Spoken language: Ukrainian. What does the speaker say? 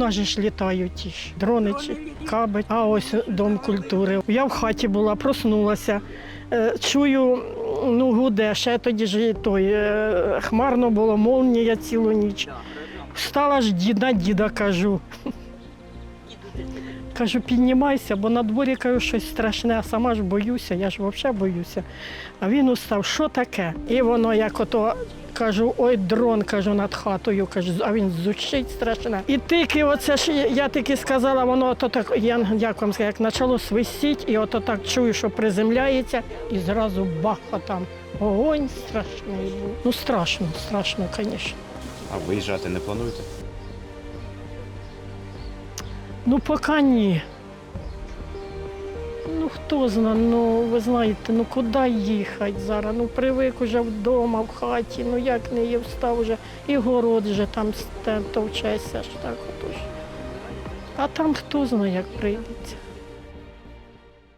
нас же ж літають ті ж дрони чи каби. А ось дом культури. Я в хаті була, проснулася. Е, Чую, ну гуде, ще тоді ж той е, хмарно було, молнія цілу ніч. Встала ж діда, діда кажу. Кажу, піднімайся, бо на дворі кажу щось страшне, а сама ж боюся, я ж взагалі боюся. А він устав, що таке? І воно як ото кажу, ой, дрон кажу над хатою, кажу, а він зучить страшне. І тільки оце ж я тільки сказала, воно ото так, я як вам сказати, як почало свистіть, і ото так чую, що приземляється, і зразу бах, а там огонь страшний був. Ну страшно, страшно, звісно. А виїжджати не плануєте? Ну, поки ні. Ну, хто зна, ну ви знаєте, ну куди їхати зараз? Ну привик уже вдома, в хаті, ну як не є встав вже, і город вже там товчеться ж так отож. А там хто знає, як прийдеться.